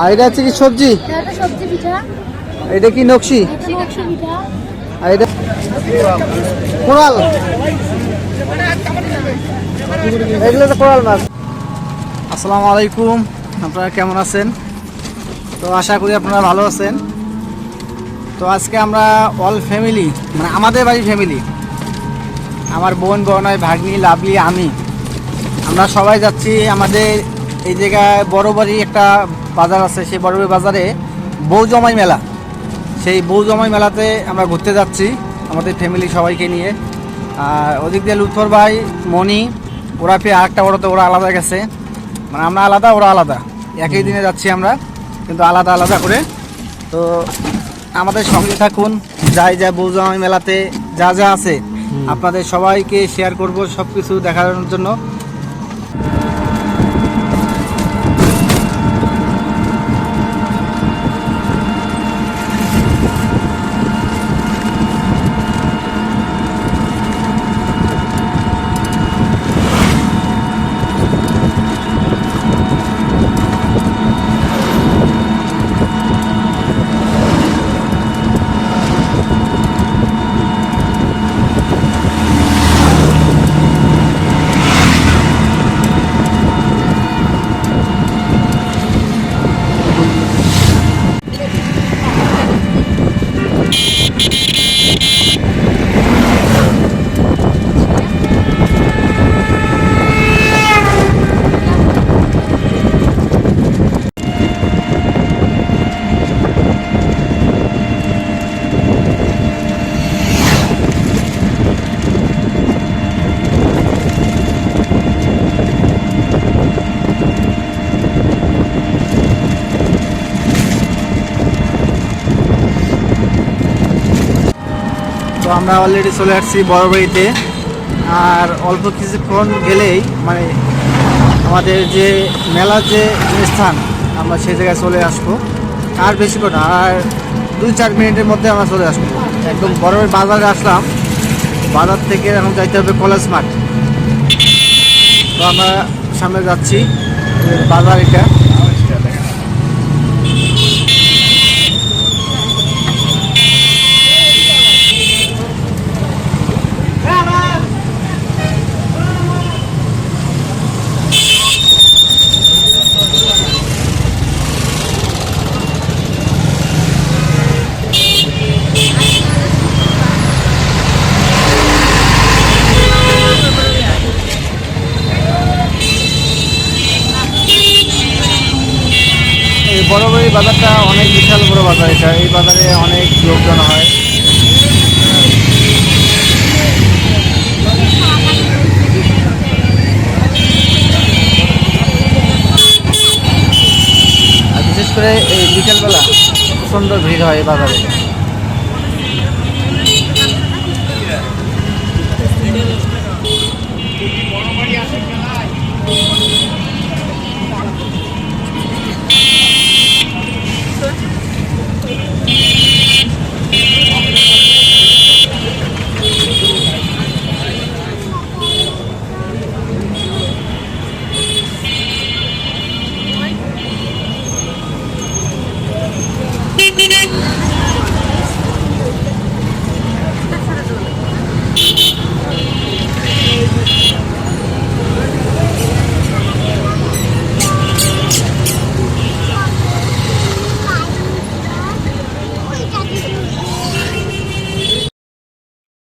আর এটা হচ্ছে কি সবজি? এটা কি নকশি? আর এটা কোরাল। এগুলো তো কোরাল মাছ। আসসালামু আলাইকুম আপনারা কেমন আছেন? তো আশা করি আপনারা ভালো আছেন। তো আজকে আমরা অল ফ্যামিলি মানে আমাদের বাড়ির ফ্যামিলি আমার বোন বনায় ভাগ্নি লাভলি আমি আমরা সবাই যাচ্ছি আমাদের এই জায়গায় বড় বাড়ি একটা বাজার আছে সেই বড় বাড়ি বাজারে বৌজমাই মেলা। সেই বৌজমাই মেলাতে আমরা ঘুরতে যাচ্ছি আমাদের ফ্যামিলি সবাইকে নিয়ে। আর ওদিক দিয়ে লুৎফর ভাই মণি ওরা ফিরে আরেকটা বড়তে ওরা আলাদা গেছে। মানে আমরা আলাদা ওরা আলাদা। একই দিনে যাচ্ছি আমরা কিন্তু আলাদা আলাদা করে। তো আমাদের সঙ্গে থাকুন যাই যা বৌজমাই মেলাতে যা যা আছে। আপনাদের সবাইকে শেয়ার করব সব কিছু দেখানোর জন্য তো আমরা অলরেডি চলে আসছি বড় বাড়িতে আর অল্প কিছুক্ষণ গেলেই মানে আমাদের যে মেলার যে স্থান আমরা সেই জায়গায় চলে আসব। আর বেশি করে না, আর দুই চার মিনিটের মধ্যে আমরা চলে আসব। একদম বড় বাজারে আসলাম। বাজার থেকে এখন যাইতে হবে কলেজ মাঠ। তো আমরা সামনে যাচ্ছি বাজার এটা। বড় বড় বাজারটা অনেক বিশাল বড় বাজার এটা। এই বাজারে অনেক লোকজন হয়। আর বিশেষ করে এই বিকেলবেলা প্রচণ্ড ভিড় হয় এই বাজারে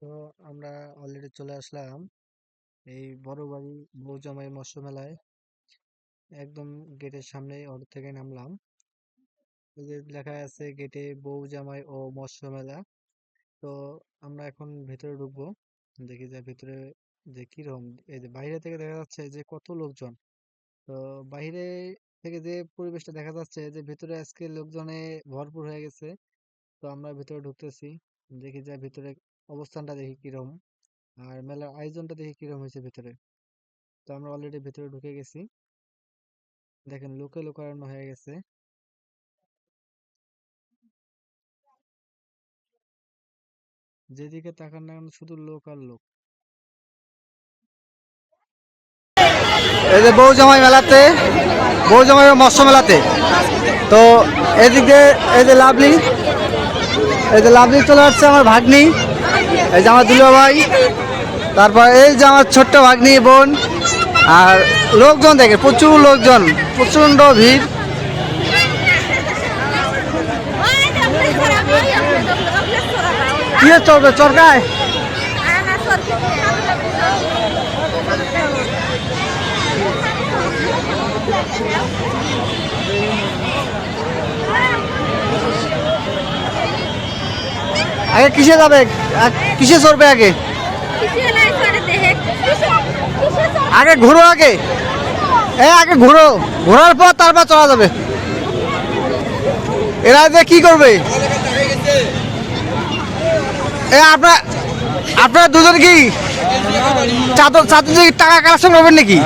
তো আমরা অলরেডি চলে আসলাম। এই বড় বাড়ি বৌজামাই মৎস্য মেলায় একদম গেটের সামনে অটো থেকে নামলাম। লেখা আছে গেটে বউ জামাই ও মৎস্য মেলা তো আমরা এখন ভেতরে ঢুকবো। দেখি যে ভেতরে যে কীরকম এই যে বাইরে থেকে দেখা যাচ্ছে যে কত লোকজন। তো বাইরে থেকে যে পরিবেশটা দেখা যাচ্ছে যে ভেতরে আজকে লোকজনে ভরপুর হয়ে গেছে। তো আমরা ভেতরে ঢুকতেছি। দেখি যে ভেতরে অবস্থানটা দেখি কীরকম আর মেলার আয়োজনটা দেখি কীরকম হয়েছে ভেতরে। তো আমরা অলরেডি ভেতরে ঢুকে গেছি। দেখেন লোকে লোকারণ্য হয়ে গেছে। যেদিকে তাকান না শুধু লোক আর লোক। এই যে বউ জামাই মেলাতে বৌজমাই মৎস্য মেলাতে। তো এদিকে এই যে লাভলি, এই যে লাভলি চলে আসছে আমার ভাগ্নি। এই যে আমার দুলো ভাই, তারপর এই যে আমার ছোট্ট ভাগ্নি বোন, আর লোকজন দেখে প্রচুর লোকজন, প্রচণ্ড ভিড়। কি চলবে চরকায়? আগে কিসে যাবে? কিসে চড়বে আগে? আগে ঘুরো আগে। এ, আগে ঘুরো। ঘোরার পর তারপর চলা যাবে। এরা যে কি করবে? এ, আপনার, আপনারা দুজন কি চাদর চাদর টাকা কালেকশন করবেন নাকি?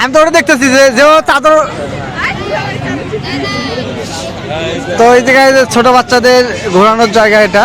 আমি তো ওটা দেখতেছি যে যে চাদর তো এই জায়গায় ছোট বাচ্চাদের ঘোরানোর জায়গা এটা।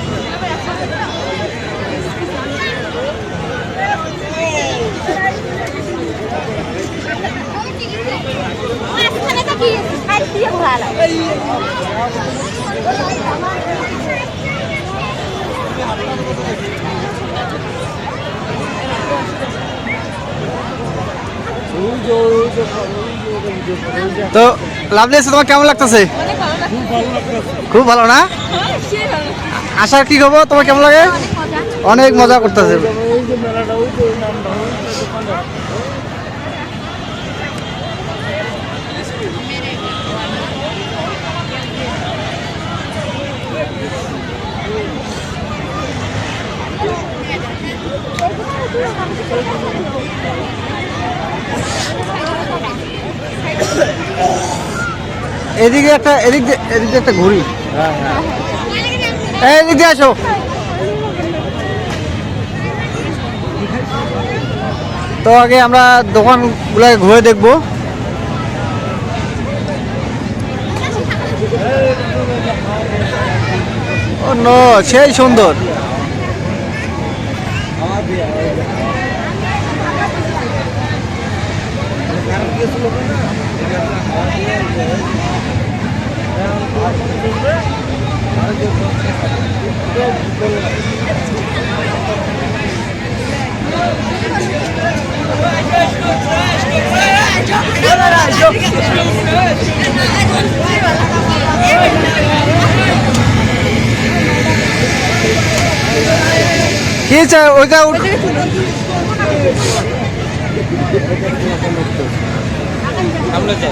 তো লাভলি আছে, তোমার কেমন লাগতেছে? খুব ভালো না? আশার কি খবর? তোমার কেমন লাগে? অনেক মজা করতেছে। এদিকে একটা এদিক এদিক একটা ঘুরি এই এদিক দিয়ে আসো। তো আগে আমরা দোকানগুলো ঘুরে দেখব। ও নো সেই সুন্দর। কি চাই ওইটা উঠ-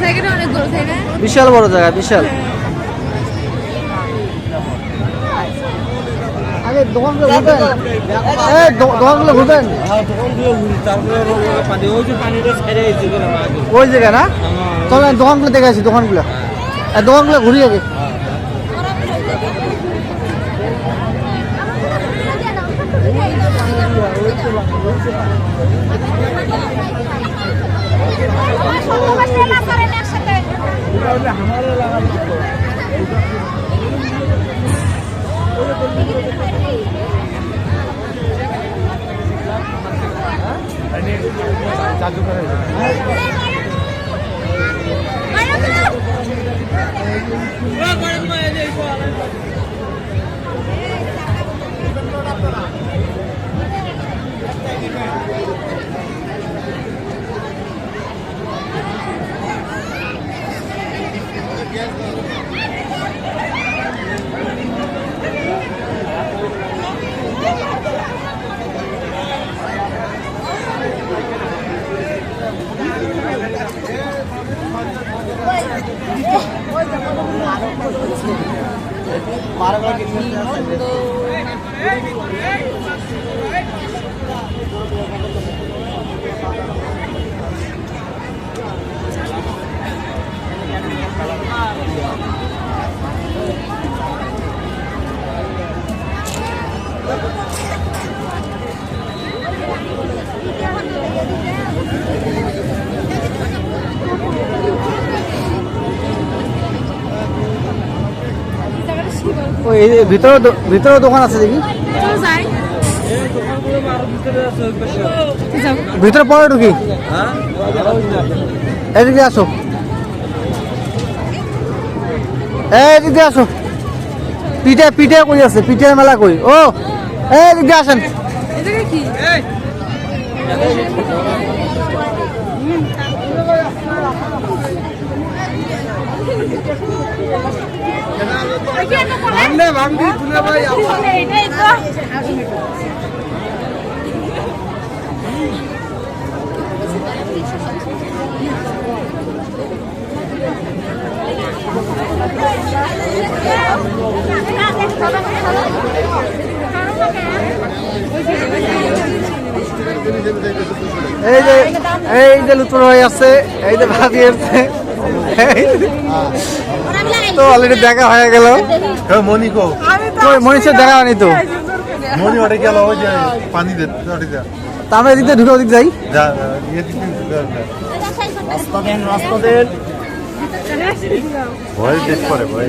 জায়গাটা অনেক বড় তাই না? বিশাল বড় জায়গা বিশাল। দোকানগুলো ঘুরবেন? এই দোকানগুলো ঘুরবেন? ওই দোকানগুলো দেখে আসি, দোকানগুলো। দোকানগুলো ঘুরিয়ে আগে আমারও লাগানো চালু করে Yes, মারা এই ভিতরে ভিতরে দোকান আছে দেখি। ভিতরে পরে ঢুকি এদিকে আসো। এই এদিকে আসো। পিঠে পিঠে কই আছে? পিঠের মেলা কই? ও এই এদিকে আসেন। এদিকে কি এটাই তো। এই যে এই যে লুতুর হয়ে আছে এই যে ভাবি আছে। তো অলরেডি দেখা হয়ে গেল। মনিকো কই মনীষের দেখা হয়নি তো? মনি ওটা গেল ওই যে পানি দে ওটা দে। তা আমরা এদিক দিয়ে ঢুকে ওদিক যাই। রাস্তা দেন রাস্তা দেন ভয় দেখ করে ভয়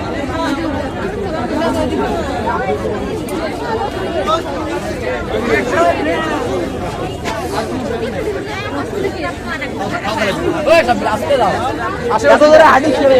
এত ধরে হাঁটি ছেড়ে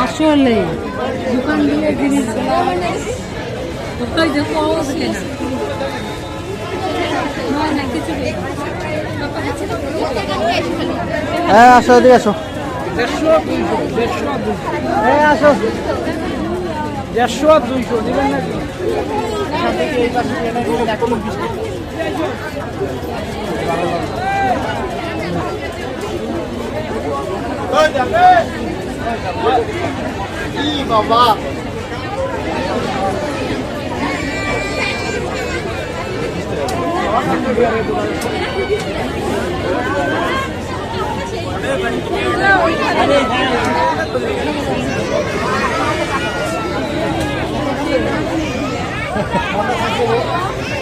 আসলে দোকান দিয়ে জিনিস ওই যে পাওয়া যায় না কিছু হ্যাঁ আসো, এদিকে আসো। হ্যাঁ আসো। দেড়শো দুইশো নেবেন নাকি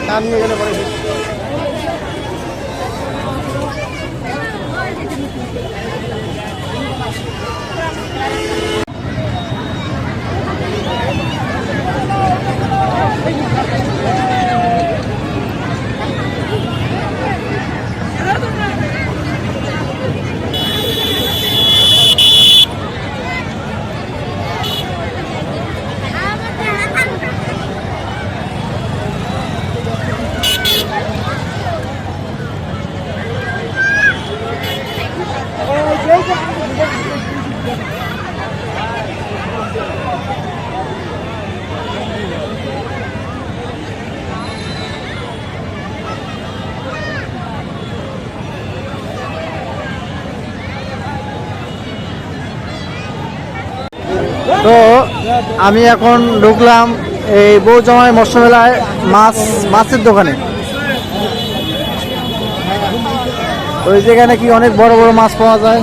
নামিয়ে গেলে পরে আমি এখন ঢুকলাম এই বৌজামাই মৎস্য মেলায় মাছ মাছের দোকানে। ওই যেখানে কি অনেক বড় বড় মাছ পাওয়া যায়?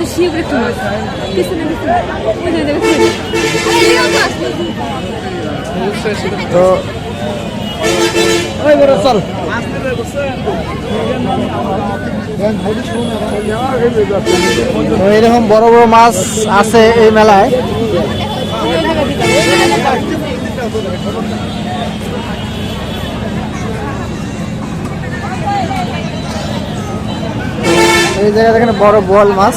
তো শিব একটু মাছ পিছনে পিছনে ওই যে দেখো তো ওই বড় চল। এরকম বড় বড় মাছ আছে এই মেলায়। এই জায়গায় দেখেন বড় বোয়াল মাছ।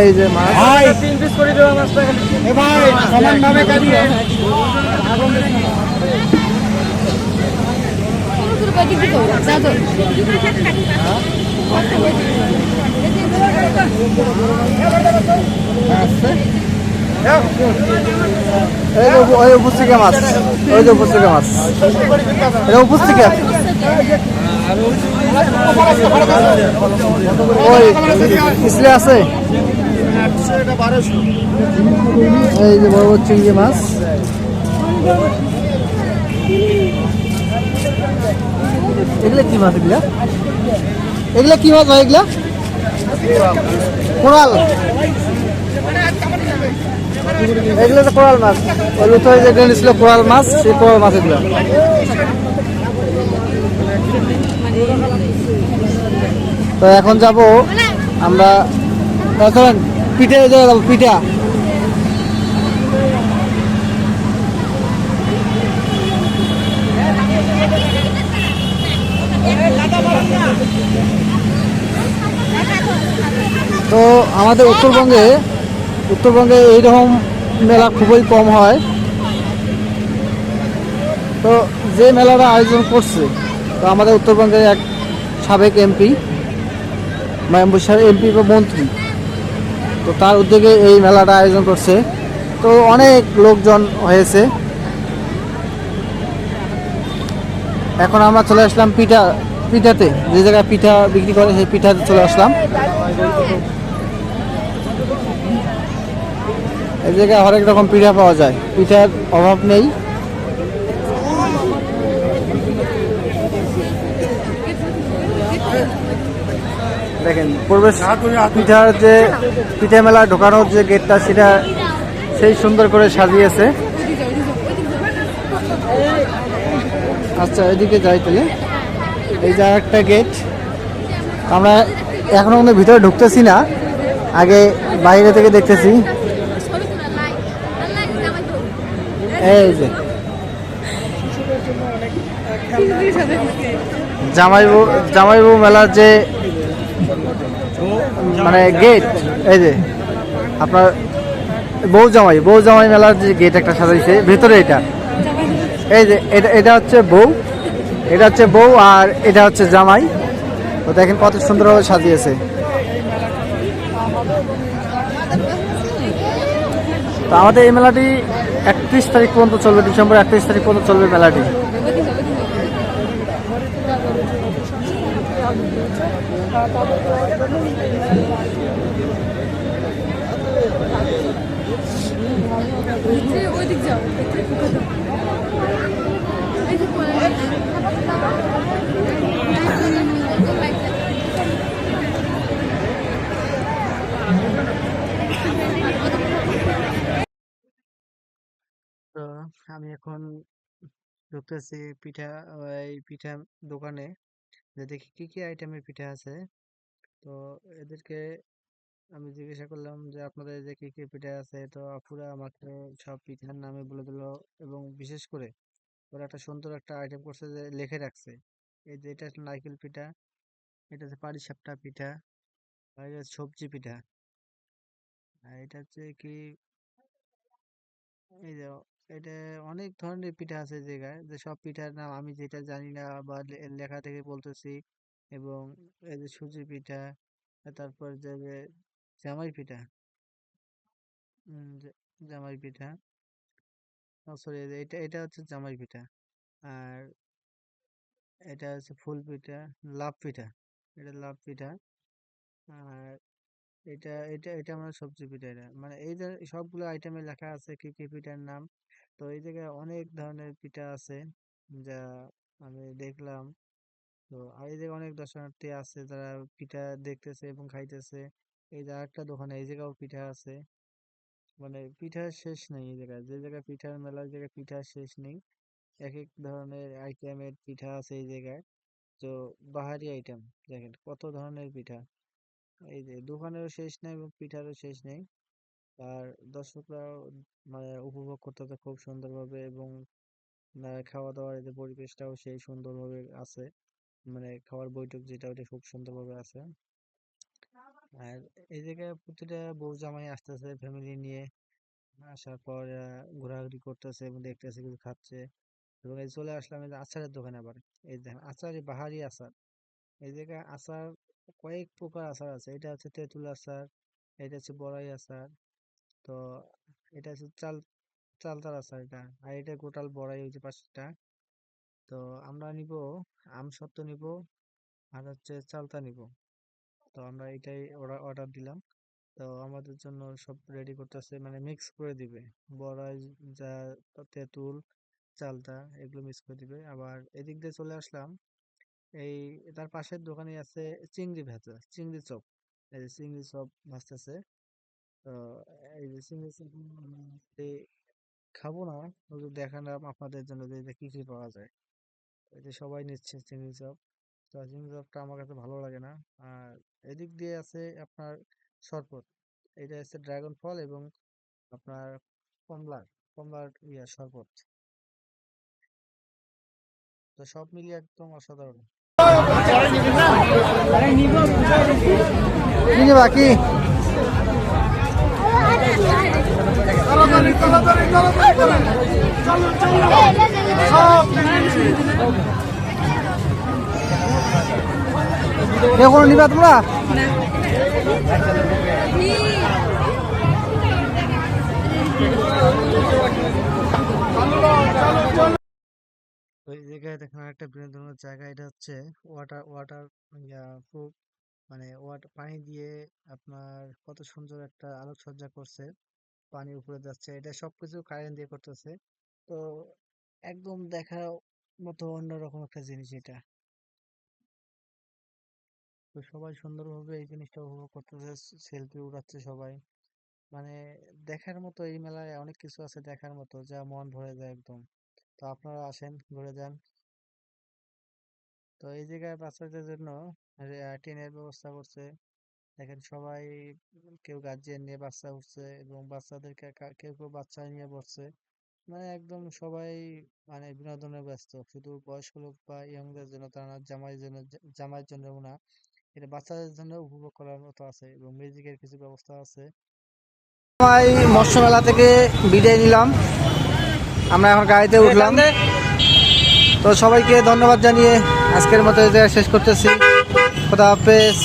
এই যে মাছ। ভাই। তিন পিস করে দেওয়া মাছটা এ ভাই সমান কাটিয়ে। এই যে ওই উপস্থিকা মাছ। ওই যে উপস্থিকা মাছ। এটা উপস্থিকা ওই, ইসলে আছে? এই যে বড় বড় চিংড়ি মাছ। এগুলা কি মাছ এগুলা? এগুলা কি মাছ হয় এগুলা? কোরাল। এগুলো তো কোরাল মাছ। ওই লুথয় যে ছিল কোরাল মাছ, সেই কোরাল মাছ এগুলো। তো এখন যাব আমরা এখন পিঠে যাব, পিঠা। তো আমাদের উত্তরবঙ্গে উত্তরবঙ্গে এইরকম মেলা খুবই কম হয়। তো যে মেলাটা আয়োজন করছে, তো আমাদের উত্তরবঙ্গের এক সাবেক এমপি মায়াম্বুসার এমপি বা মন্ত্রী। তো তার উদ্যোগে এই মেলাটা আয়োজন করছে। তো অনেক লোকজন হয়েছে। এখন আমরা চলে আসলাম পিঠা, পিঠাতে। যে জায়গায় পিঠা বিক্রি করে, সেই পিঠাতে চলে আসলাম। এই জায়গায় হরেক রকম পিঠা পাওয়া যায়। পিঠার অভাব নেই। দেখেন প্রবেশ পিঠার যে পিঠা মেলা ঢোকানোর যে গেটটা সেটা সেই সুন্দর করে সাজিয়েছে। আচ্ছা এদিকে যাই তাহলে। এই যে একটা গেট। আমরা এখনও কিন্তু ভিতরে ঢুকতেছি না। আগে বাইরে থেকে দেখতেছি। এই যে। জামাইবু জামাইবু মেলার যে মানে গেট এই যে, আপনার বউ জামাই বউ জামাই মেলার যে গেট একটা সাজাইছে, ভেতরে এটা। এই যে, এটা এটা হচ্ছে বউ, এটা হচ্ছে বউ আর এটা হচ্ছে জামাই। তো দেখেন কত সুন্দরভাবে সাজিয়েছে। তো আমাদের এই মেলাটি একত্রিশ তারিখ পর্যন্ত চলবে, ডিসেম্বর একত্রিশ তারিখ পর্যন্ত চলবে মেলাটি। তো আমি এখন ঢুকতেছি পিঠা এই পিঠা দোকানে। যে দেখি কি কি আইটেমের পিঠা আছে। তো এদেরকে আমি জিজ্ঞাসা করলাম যে, আপনাদের যে কি কি পিঠা আছে? তো আপুরা আমাকে সব পিঠার নামে বলে দিল এবং বিশেষ করে ওরা একটা সুন্দর একটা আইটেম করছে যে, লিখে রাখছে। এই যে এটা নারকেল পিঠা, এটা হচ্ছে পাটিসাপটা পিঠা, আর এটা সবজি পিঠা। এটা হচ্ছে কি, এই যে এটা অনেক ধরনের পিঠা আছে জায়গায়, যে সব পিঠার নাম আমি যেটা জানি না বা লেখা থেকে বলতেছি এবং এই যে সুজি পিঠা, তারপর যে জামাই পিঠা। জামাই পিঠা। সরি এটা এটা হচ্ছে জামাই পিঠা। আর এটা হচ্ছে ফুল পিঠা লাভ পিঠা। এটা লাভ পিঠা। আর এটা এটা এটা আমার সবজি পিঠা এটা। মানে এই যে সবগুলো আইটেমে লেখা আছে কি কি পিঠার নাম। তো এই জায়গায় অনেক ধরনের পিঠা আছে যা আমি দেখলাম। তো আর এই জায়গায় অনেক দর্শনার্থী আছে যারা পিঠা দেখতেছে এবং খাইতেছে। এই যে আরেকটা দোকানে এই জায়গাও পিঠা আছে। মানে পিঠার শেষ নেই এই জায়গায়। যে জায়গায় পিঠার মেলা ওই জায়গায় পিঠার শেষ নেই। এক এক ধরনের আইটেমের পিঠা আছে এই জায়গায়। তো বাহারি আইটেম দেখেন কত ধরনের পিঠা। এই যে দোকানেরও শেষ নেই এবং পিঠারও শেষ নেই। আর দর্শকরাও মানে উপভোগ করতেছে খুব সুন্দরভাবে এবং আহ, খাওয়া দাওয়ার যে পরিবেশটাও সেই সুন্দরভাবে আছে। মানে খাওয়ার বৈঠক যেটা ওটা খুব সুন্দরভাবে আছে। আর এই জায়গায় প্রতিটা বউ জামাই আসতেছে ফ্যামিলি নিয়ে। আসার পর ঘোরাঘুরি করতেছে, এবং দেখতেছে কিছু খাচ্ছে। এবং এই চলে আসলাম এই আচারের দোকানে আবার। এই দেখেন, আচার বাহারি আচার। এই জায়গায় আচার, কয়েক প্রকার আচার আছে। এটা হচ্ছে তেঁতুল আচার, এটা হচ্ছে বড়াই আচার, তো এটা হচ্ছে চাল, চালতার আচার এটা। আর এটা গোটাল বড়াই যে পাঁচটা। তো আমরা নিব আমসত্ত্ব নিব, আর হচ্ছে চালতা নিব। তো আমরা এটাই অর্ডার দিলাম। তো আমাদের জন্য সব রেডি করতেছে মানে মিক্স করে দিবে। বড়াই, যা, তেঁতুল চালতা এগুলো মিক্স করে দিবে। আবার এদিক দিয়ে চলে আসলাম, এই তার পাশের দোকানে আছে চিংড়ি ভাজা, চিংড়ি চপ। এই যে চিংড়ি চপ ভাজতেছে, তো এই যে চিংড়ি চপ খাব না দেখালাম আপনাদের জন্য যে কি কি পাওয়া যায়। এই যে সবাই নিচ্ছে চিংড়ি চপ। তো চিংড়ি চপটা আমার কাছে ভালো লাগে না আর এদিক দিয়ে আছে আপনার শরবত এটা হচ্ছে ড্রাগন ফল এবং আপনার কমলার কমলার ইয়া শরবত তো সব মিলিয়ে একদম অসাধারণ কি নেবা এখন নিবা তোমরা? জায়গা, এটা হচ্ছে ওয়াটার ওয়াটার প্রুফ মানে ওয়াটার পানি দিয়ে আপনার কত সুন্দর একটা আলোকসজ্জা করছে পানি উপরে যাচ্ছে। এটা সবকিছু কারেন্ট দিয়ে করতেছে। তো একদম দেখার মতো অন্যরকম একটা জিনিস এটা। তো সবাই সুন্দরভাবে এই জিনিসটা উপভোগ করতেছে সেলফি উঠাচ্ছে সবাই। মানে দেখার মতো এই মেলায় অনেক কিছু আছে দেখার মতো যা মন ভরে যায় একদম। তো আপনারা আসেন, ঘুরে যান। তো এই জায়গায় বাচ্চাদের জন্য টিনের ব্যবস্থা করছে। দেখেন সবাই কেউ গার্জিয়ান নিয়ে বাচ্চা উঠছে এবং বাচ্চাদেরকে কেউ কেউ বাচ্চা নিয়ে বসছে মানে একদম সবাই মানে বিনোদনে ব্যস্ত। শুধু বয়স্ক লোক বা ইয়ংদের জন্য তা না, জামাইয়ের জন্য জামাইয়ের জন্য না। এটা বাচ্চাদের জন্য উপভোগ করার মতো আছে এবং মিউজিকের কিছু ব্যবস্থা আছে। মৎস্য মেলা থেকে বিদায় নিলাম। আমরা এখন গাড়িতে উঠলাম। তো সবাইকে ধন্যবাদ জানিয়ে আজকের মতো শেষ করতেছি। খোদা হাফেজ।